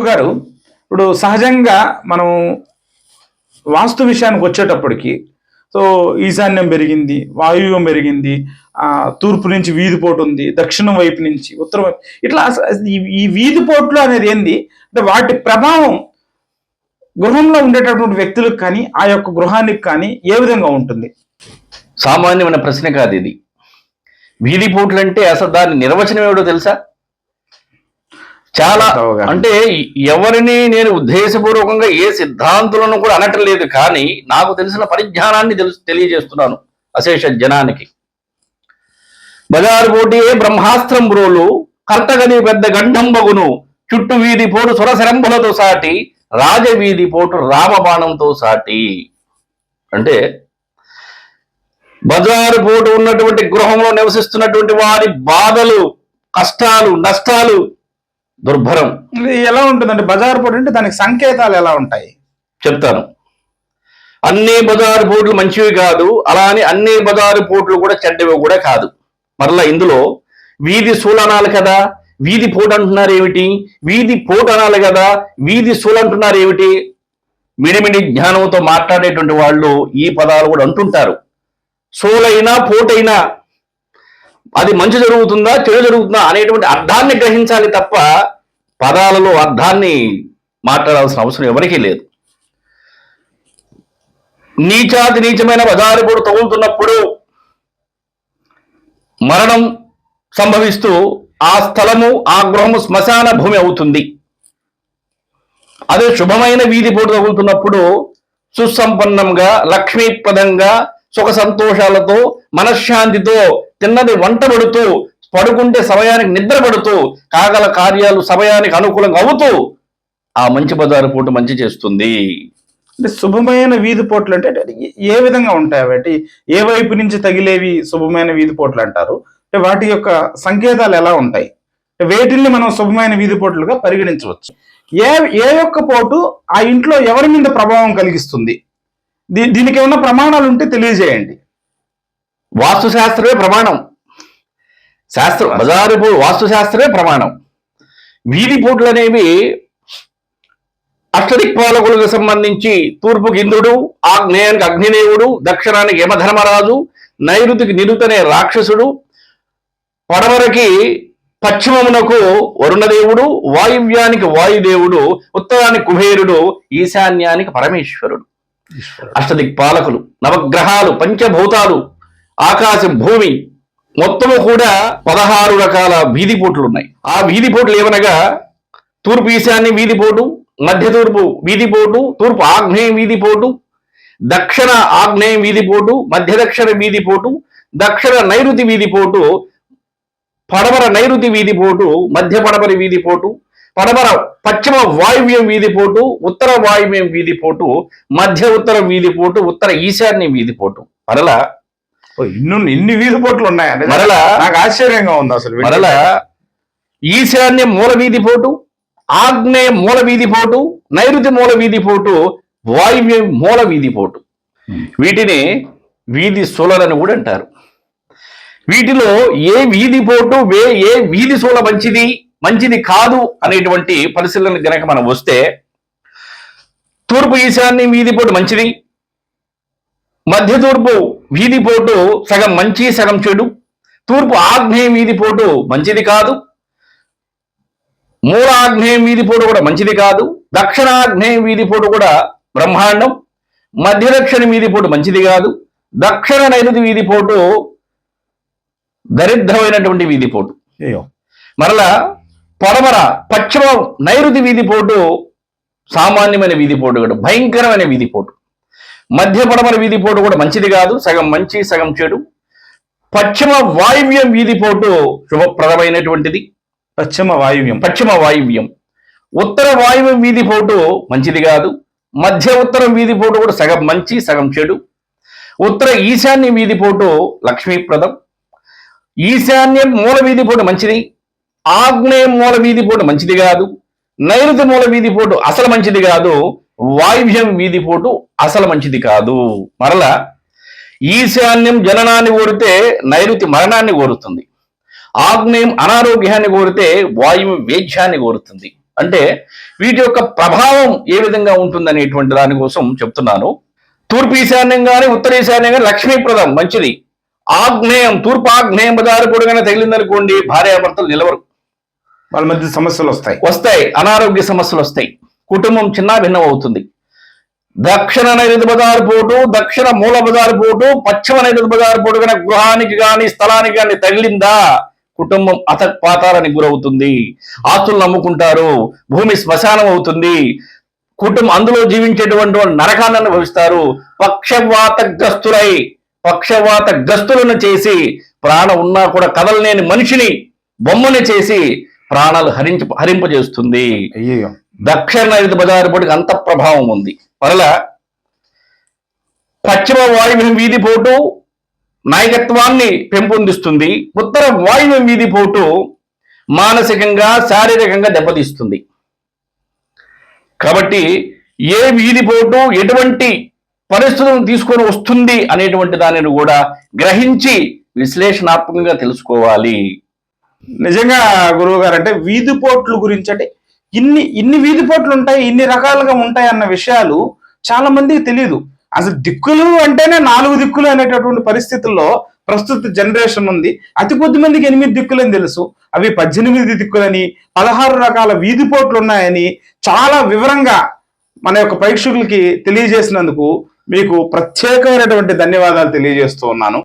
గురుగారు ఇప్పుడు సహజంగా మనం వాస్తు విషయానికి వచ్చేటప్పటికి సో ఈశాన్యం పెరిగింది వాయువ్యం పెరిగింది ఆ తూర్పు నుంచి వీధిపోటు ఉంది దక్షిణం వైపు నుంచి ఉత్తరం వైపు. ఇట్లా ఈ- వీధిపోట్లు అనేది ఏంది? అంటే వాటి ప్రభావం గృహంలో ఉండేటటువంటి వ్యక్తులకు కానీ ఆ యొక్క గృహానికి కానీ ఏ విధంగా ఉంటుంది? సామాన్యమైన ప్రశ్న కాదు ఇది. వీధి పోట్లు అంటే అసలు దాని నిర్వచనం ఏమిటో తెలుసా? చాలా. అంటే ఎవరిని నేను ఉద్దేశపూర్వకంగా ఏ సిద్ధాంతులను కూడా అనటం లేదు కానీ నాకు తెలిసిన పరిజ్ఞానాన్ని తెలుసు తెలియజేస్తున్నాను అశేష జనానికి బజారు పోటీయే బ్రహ్మాస్త్రం బ్రోలు కర్తగది పెద్ద గంధంబగును చుట్టు వీధి పోటు సురసరంభులతో సాటి రాజవీధి పోటు రామబాణంతో సాటి అంటే బజారు పోటు ఉన్నటువంటి గృహంలో నివసిస్తున్నటువంటి వారి బాధలు కష్టాలు నష్టాలు దుర్భరం. ఇది ఎలా ఉంటుందంటే బజార్ పోటీ అంటే దానికి సంకేతాలు ఎలా ఉంటాయి? చెప్తాను. అన్ని బజారు పోట్లు మంచివి కాదు అలా అని అన్ని బజారు పోట్లు కూడా చెడ్డవి కూడా కాదు. మరలా ఇందులో వీధి సూలు అనాలి కదా వీధి పోటు అంటున్నారు ఏమిటి? వీధి పోటు అనాలి కదా వీధి సూలు అంటున్నారు ఏమిటి? మిడిమిడి జ్ఞానంతో మాట్లాడేటువంటి వాళ్ళు ఈ పదాలు కూడా అంటుంటారు. సోలైనా పోటైనా అది మంచి జరుగుతుందా చెడు జరుగుతుందా అనేటువంటి అర్థాన్ని గ్రహించాలి తప్ప పదాలలో అర్థాన్ని మాట్లాడాల్సిన అవసరం ఎవరికీ లేదు. నీచాతి నీచమైన బజారు పొడు తగులుతున్నప్పుడు మరణం సంభవిస్తూ ఆ స్థలము ఆ గృహము శ్మశాన భూమి అవుతుంది. అదే శుభమైన వీధి పోటు తగులుతున్నప్పుడు సుసంపన్నంగా లక్ష్మీప్రదంగా సుఖ సంతోషాలతో మనశ్శాంతితో తిన్నది వంట పడుతూ పడుకుంటే సమయానికి నిద్రపడుతూ కాగల కార్యాలు సమయానికి అనుకూలంగా అవుతూ ఆ మంచి బజారు పూట మంచి చేస్తుంది. అంటే శుభమైన వీధి పోట్లు అంటే ఏ విధంగా ఉంటాయి వాటి ఏ వైపు నుంచి తగిలేవి శుభమైన వీధి పోట్లు అంటారు? అంటే వాటి యొక్క సంకేతాలు ఎలా ఉంటాయి? వేటిల్ని మనం శుభమైన వీధి పోట్లుగా పరిగణించవచ్చు. ఏ ఏ యొక్క పోటు ఆ ఇంట్లో ఎవరి మీద ప్రభావం కలిగిస్తుంది? దీ దీనికి ఏమన్నా ప్రమాణాలు ఉంటే తెలియజేయండి. వాస్తు శాస్త్రమే ప్రమాణం. శాస్త్రం బజారు వాస్తుశాస్త్రమే వాస్తు శాస్త్రమే ప్రమాణం. వీధి పోట్లు అనేవి అష్టదిక్పాలకులకు సంబంధించి తూర్పుకి ఇంద్రుడు ఆగ్నేయానికి అగ్నిదేవుడు దక్షిణానికి యమధర్మరాజు నైరుతికి నిరుతనే రాక్షసుడు పడమరకి పశ్చిమమునకు వరుణదేవుడు వాయువ్యానికి వాయుదేవుడు ఉత్తరానికి కుబేరుడు ఈశాన్యానికి పరమేశ్వరుడు. అష్టదిక్పాలకులు నవగ్రహాలు పంచభూతాలు ఆకాశం భూమి మొత్తము కూడా పదహారు రకాల వీధిపోట్లు ఉన్నాయి ఆ వీధిపోట్లు ఏమనగా తూర్పు ఈశాన్య వీధిపోటు మధ్య తూర్పు వీధిపోటు తూర్పు ఆగ్నేయం వీధిపోటు దక్షిణ ఆగ్నేయం వీధిపోటు మధ్య దక్షిణ వీధిపోటు దక్షిణ నైరుతి వీధిపోటు పడమర నైరుతి వీధిపోటు మధ్య పడమర వీధిపోటు పడమర పశ్చిమ వాయువ్యం వీధిపోటు ఉత్తర వాయువ్యం వీధిపోటు మధ్య ఉత్తర వీధిపోటు ఉత్తర ఈశాన్య వీధిపోటు. మరలా ఓ, ఇన్ని ఇన్ని వీధి పోట్లు ఉన్నాయండి మరలా నాకు ఆశ్చర్యంగా ఉంది అసలు మరలా ఈశాన్య మూల వీధిపోటు ఆగ్నేయ మూల వీధిపోటు నైరుతి మూల వీధిపోటు వాయువ్య మూల వీధిపోటు. వీటిని వీధి సూలలని కూడా అంటారు. వీటిలో ఏ వీధి పోటు వే ఏ వీధి సూల మంచిది? మంచిది కాదు అనేటువంటి పరిశీలన గనక మనం వస్తే తూర్పు ఈశాన్య వీధి పోటు మంచిది మధ్య తూర్పు వీధి పోటు సగం మంచి సగం చెడు తూర్పు ఆగ్నేయ వీధి పోటు మంచిది కాదు మూల ఆగ్నేయ వీధి పోటు కూడా మంచిది కాదు దక్షిణాగ్నేయ వీధి పోటు కూడా బ్రహ్మాండం మధ్య దక్షిణ వీధి పోటు మంచిది కాదు దక్షిణ నైరుతి వీధి పోటు దరిద్రమైనటువంటి వీధి పోటు. అయ్యో. మరలా పడమర పశ్చిమ నైరుతి వీధి పోటు సామాన్యమైన వీధి పోటు కూడా భయంకరమైన వీధి పోటు. మధ్య పడమర వీధి పోటు కూడా మంచిది కాదు సగం మంచి సగం చెడు. పశ్చిమ వాయువ్యం వీధి పోటు శుభప్రదమైనటువంటిది. పశ్చిమ వాయువ్యం. పశ్చిమ వాయువ్యం. ఉత్తర వాయువ్యం వీధి పోటు మంచిది కాదు మధ్య ఉత్తరం వీధి పోటు కూడా సగం మంచి సగం చెడు. ఉత్తర ఈశాన్య వీధి పోటు లక్ష్మీప్రదం. ఈశాన్య మూల వీధి పోటు మంచిది ఆగ్నేయ మూల వీధి పోటు మంచిది కాదు నైరుతి మూల వీధి పోటు అసలు మంచిది కాదు వాయువ్యం వీధి పోటు అసలు మంచిది కాదు. మరలా ఈశాన్యం జననాన్ని కోరితే నైరుతి మరణాన్ని కోరుతుంది. ఆగ్నేయం అనారోగ్యాన్ని కోరితే వాయువు వేధ్యాన్ని కోరుతుంది. అంటే వీటి యొక్క ప్రభావం ఏ విధంగా ఉంటుంది అనేటువంటి దానికోసం చెప్తున్నాను. తూర్పు ఈశాన్యం కానీ ఉత్తర ఈశాన్యం కానీ లక్ష్మీప్రదం మంచిది. ఆగ్నేయం తూర్పు ఆగ్నేయం బజారు పొడుగున తగిలిందనుకోండి భార్యాభర్తలు నిలవరు వాళ్ళ మధ్య సమస్యలు వస్తాయి. వస్తాయి. అనారోగ్య సమస్యలు వస్తాయి. కుటుంబం చిన్న భిన్నం అవుతుంది. దక్షిణ నైరుతి బజారు పోటు దక్షిణ మూల బజారు పోటు పశ్చిమ నైరుతి బజారు పోటు కానీ గృహానికి గాని స్థలానికి కానీ తగిలిందా? కుటుంబం అత పాతారానికి గురవుతుంది. ఆస్తులు నమ్ముకుంటారు. భూమి శ్మశానం అవుతుంది. కుటుంబం అందులో జీవించేటువంటి వాళ్ళు నరకాన్ని అనుభవిస్తారు. పక్షవాతగ్రస్తులై పక్షవాతగ్రస్తులను చేసి ప్రాణం ఉన్నా కూడా కదలలేని మనిషిని బొమ్మని చేసి ప్రాణాలు హరించ హరింపజేస్తుంది. దక్షిణ నైరుతి బజారు పొడికి అంత ప్రభావం ఉంది. మరలా పశ్చిమ వాయువ్యం వీధి పోటు నాయకత్వాన్ని పెంపొందిస్తుంది. ఉత్తర వాయువ్యం వీధి పోటు మానసికంగా శారీరకంగా దెబ్బతీస్తుంది. కాబట్టి ఏ వీధి పోటు ఎటువంటి పరిస్థితులను తీసుకొని వస్తుంది అనేటువంటి దానిని కూడా గ్రహించి విశ్లేషణాత్మకంగా తెలుసుకోవాలి. నిజంగా గురువు గారు అంటే వీధి పోట్లు గురించి అంటే ఇన్ని ఇన్ని వీధి పోట్లు ఉంటాయి ఇన్ని రకాలుగా ఉంటాయి అన్న విషయాలు చాలా మందికి తెలియదు అసలు దిక్కులు అంటేనే నాలుగు దిక్కులు అనేటటువంటి పరిస్థితుల్లో ప్రస్తుత జనరేషన్ ఉంది. అతి కొద్ది మందికి ఎనిమిది దిక్కులని తెలుసు. అవి పద్దెనిమిది దిక్కులని పదహారు రకాల వీధి పోట్లు ఉన్నాయని చాలా వివరంగా మన యొక్క ప్రేక్షకులకి తెలియజేసినందుకు మీకు ప్రత్యేకమైనటువంటి ధన్యవాదాలు తెలియజేస్తూ ఉన్నాను.